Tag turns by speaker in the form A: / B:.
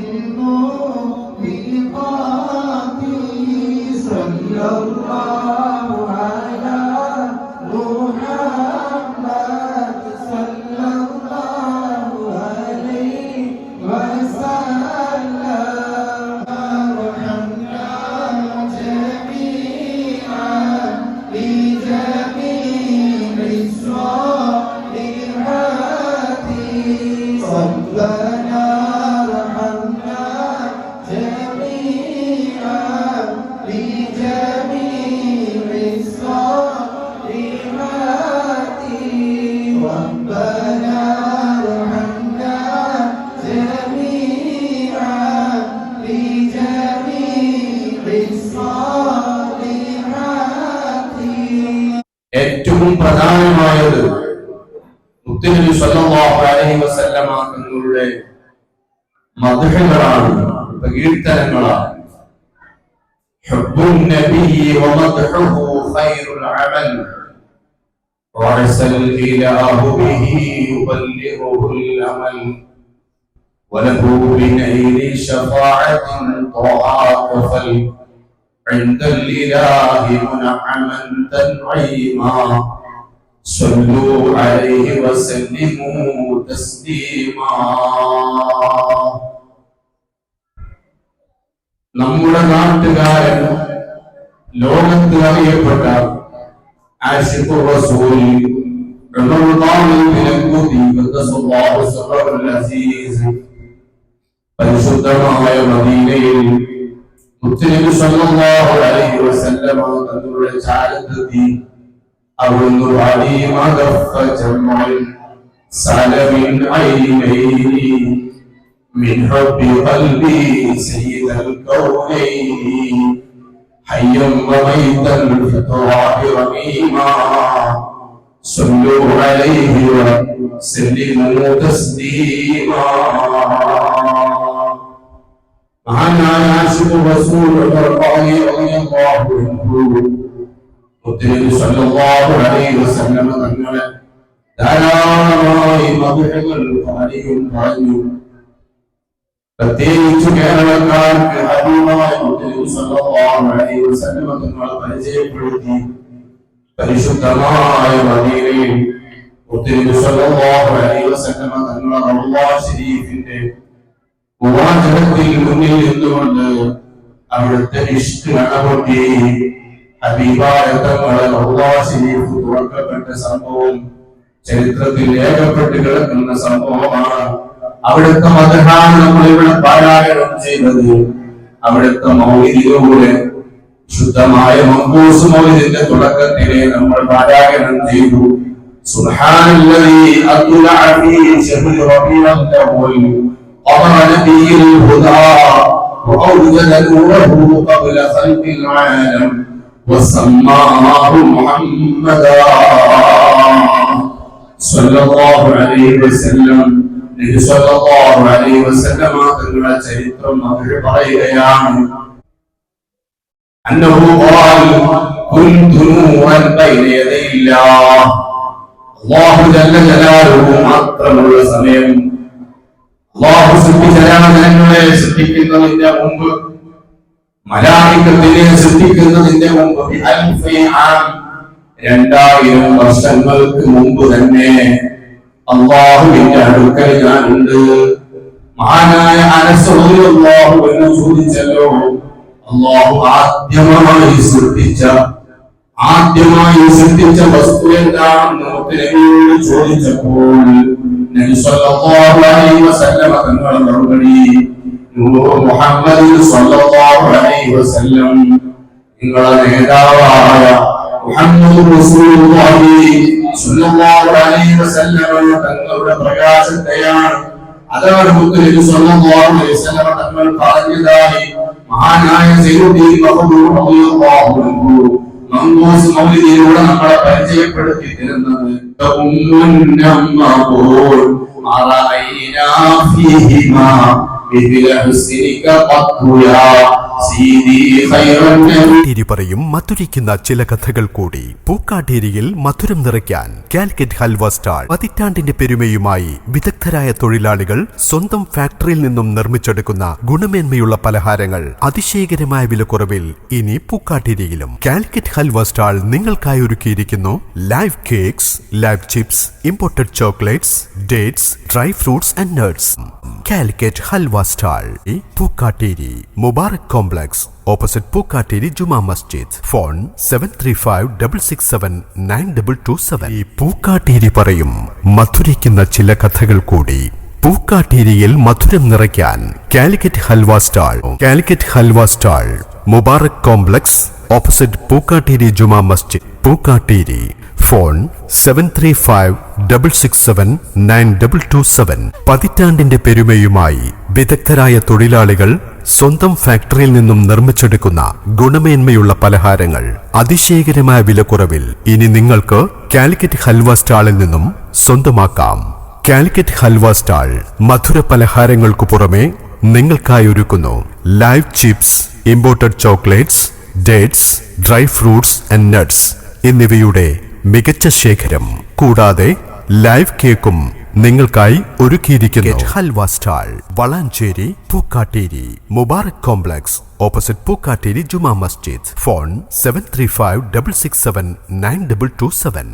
A: You know.
B: ഏറ്റവും പ്രധാനമായത് മുത്തുനബി സല്ലല്ലാഹു അലൈഹി വസല്ലമ തങ്ങളുടെ മദ്ഹകളാണ് പ്രകീർത്തനങ്ങളാണ്. ഹബ്ബുൻ നബി വമദ്ഹുഹു ഖൈറുൽ അമൽ. وعسى الإله به يبلغه الأمل وله بنيل شفاعة طه كفل عند الإله منعما تنعيما صلوا عليه وسلموا تسليما നമ്മുടെ നാട്ടുകാരൻ ലോകത്ത് അറിയപ്പെട്ട ആഷിഖു റസൂൽ ഉമറുല്ലാഹിൽ ബിലങ്കുതി ഖദ്ദസല്ലാഹു സറഹുൽ അസീസ് പരിശുദ്ധമായ മദീനയിൽ മുത്തുനബി സല്ലല്ലാഹു അലൈഹി വസല്ലമ തങ്ങളുടെ ചാരത്തെത്തി അവിടുന്ന് പാടി മദഫ ജമൽ സലമിൻ ഐനൈനി من حب قلبي سيد الكونين حيا وميتا في التراب رميما صلوا عليه وسلموا تسليما മഹാനായ ആശിഖ് റസൂൽ ഉമർ ഖാദി റളിയല്ലാഹു അൻഹു മുത്തനബി സല്ലല്ലാഹു അലൈഹി വസല്ലം തങ്ങളെ ധാരാളമായി മദ്ഹുകൾ പാടിയും പറഞ്ഞു പ്രത്യേകിച്ച് കേരളക്കാർക്ക് തങ്ങളെ പരിചയപ്പെടുത്തി പരിശുദ്ധമായ മദീനയിൽ തങ്ങളെ റമളാൻ ശരീഫിന്റെ മുവാജഹത്തിൽ മുന്നിൽ നിന്നുകൊണ്ട് അവിടുത്തെ ഇഷ്ട അണപൊട്ടി ഹബീബായ തങ്ങളെ ശരീഫ് തുറക്കപ്പെട്ട സംഭവം ചരിത്രത്തിൽ രേഖപ്പെട്ട് കിടക്കുന്ന സംഭവമാണ് അവിടുത്തെ മതഹാണ് നമ്മൾ ഇവിടെ പാരായണം ചെയ്തത്. അവിടുത്തെ മൗലികയിലൂടെ ശുദ്ധമായ മങ്കൂസ് മൗലിന്റെ തുടക്കത്തിലെ നമ്മൾ പാരായണം ചെയ്തു سبحان الذي أطلع في شهر ربيع الأول قمر نبي الهدى وأوجد نوره قبل خلق العالم وسماه محمدا صلى الله عليه وسلم തങ്ങളുടെ ചരിത്രം അവർ പറയുകയാണ്. മാത്രമുള്ള സമയം. അള്ളാഹു സൃഷ്ടിക്കുന്നതിന്റെ മുമ്പ് മലാഹിക്കത്തിനെ സൃഷ്ടിക്കുന്നതിന്റെ മുമ്പ് രണ്ടായിരം വർഷങ്ങൾക്ക് മുമ്പ് തന്നെ അള്ളാഹുവിന്റെ അടുക്കൽ ഞാനുണ്ട്. മഹാനായ അനസ് എന്ന് ചോദിച്ചല്ലോ അള്ളാഹു ആദ്യമായി സൃഷ്ടിച്ച ആദ്യമായി സൃഷ്ടിച്ച വസ്തു എന്താണെന്ന് ചോദിച്ചപ്പോൾ മറുപടി നൂർ മുഹമ്മദ് സല്ലല്ലാഹു അലൈഹി വസല്ലം നിങ്ങളെ നേതാവായ മുഹമ്മദ് റസൂലുള്ളാഹി സല്ലല്ലാഹു അലൈഹി വസല്ലം തങ്ങളുടെ പ്രകാശത്തെയാണ് അതാണ് മുത്തലിബ് സല്ലല്ലാഹു അലൈഹി വസല്ലം തങ്ങൾ പറഞ്ഞതായി മഹാനായ സയ്യിദി മഹ്ദൂർ റളിയല്ലാഹു അൻഹു മംഗൂസ് മൗലിദിലൂടെ നമ്മളെ പരിചയപ്പെടുത്തി തരുന്നത് ഉമ്മുൻ നമ്മ പോൽ അറൈനാ ഫീഹിമാ മിഥ്ല ഹുസ്നിക
C: ഖത്തു തിരിപറയും മധുരിക്കുന്ന ചില കഥകൾ കൂടി. പൂക്കാട്ടേരിയിൽ മധുരം നിറയ്ക്കാൻ കാൽക്കറ്റ് ഹൽവ സ്റ്റാൾ പതിറ്റാണ്ടിന്റെ പെരുമയുമായി വിദഗ്ധരായ തൊഴിലാളികൾ സ്വന്തം ഫാക്ടറിയിൽ നിന്നും നിർമ്മിച്ചെടുക്കുന്ന ഗുണമേന്മയുള്ള പലഹാരങ്ങൾ അതിശയകരമായ വിലക്കുറവിൽ ഇനി പൂക്കാട്ടേരിയിലും. കാൽക്കറ്റ് ഹൽവ സ്റ്റാൾ നിങ്ങൾക്കായി ഒരുക്കിയിരിക്കുന്നു live cakes live chips imported chocolates dates dry fruits and nuts. Calicut halwa stall Pookkatteri Mubarak complex. Complex. Opposite Pookkatteri Juma Masjid. Phone seven three five double six seven nine double two seven ഈ പൂക്കാട്ടേരി പറയും മധുരിക്കുന്ന ചില കഥകൾ കൂടി. പൂക്കാട്ടേരിയിൽ മധുരം നിറയ്ക്കാൻ Calicut halwa stall. Calicut halwa stall. Mubarak complex opposite Pookkatteri Juma Masjid. Pookkatteri. Phone seven three five double six seven nine double two seven പതിറ്റാണ്ടിന്റെ പെരുമയുമായി വിദഗ്ധരായ തൊഴിലാളികൾ സ്വന്തം ഫാക്ടറിയിൽ നിന്നും നിർമ്മിച്ചെടുക്കുന്ന ഗുണമേന്മയുള്ള പലഹാരങ്ങൾ. അതിശയകരമായ വിലക്കുറവിൽ ഇനി നിങ്ങൾക്ക് കാലിക്കറ്റ് ഹൽവ സ്റ്റാളിൽ നിന്നും സ്വന്തമാക്കാം. കാലിക്കറ്റ് ഹൽവ സ്റ്റാൾ മധുര പലഹാരങ്ങൾക്കു പുറമെ നിങ്ങൾക്കായി ഒരുക്കുന്നു. Live chips imported chocolates dates dry fruits and nuts എന്നിവയുടെ മികച്ച ശേഖരം. കൂടാതെ ലൈവ് കേക്കും നിങ്ങൾക്കായി ഒരുക്കിയിരിക്കുന്നു halwa stall Mubarak complex opposite Pookkatteri Juma Masjid phone seven three five double six seven nine double two seven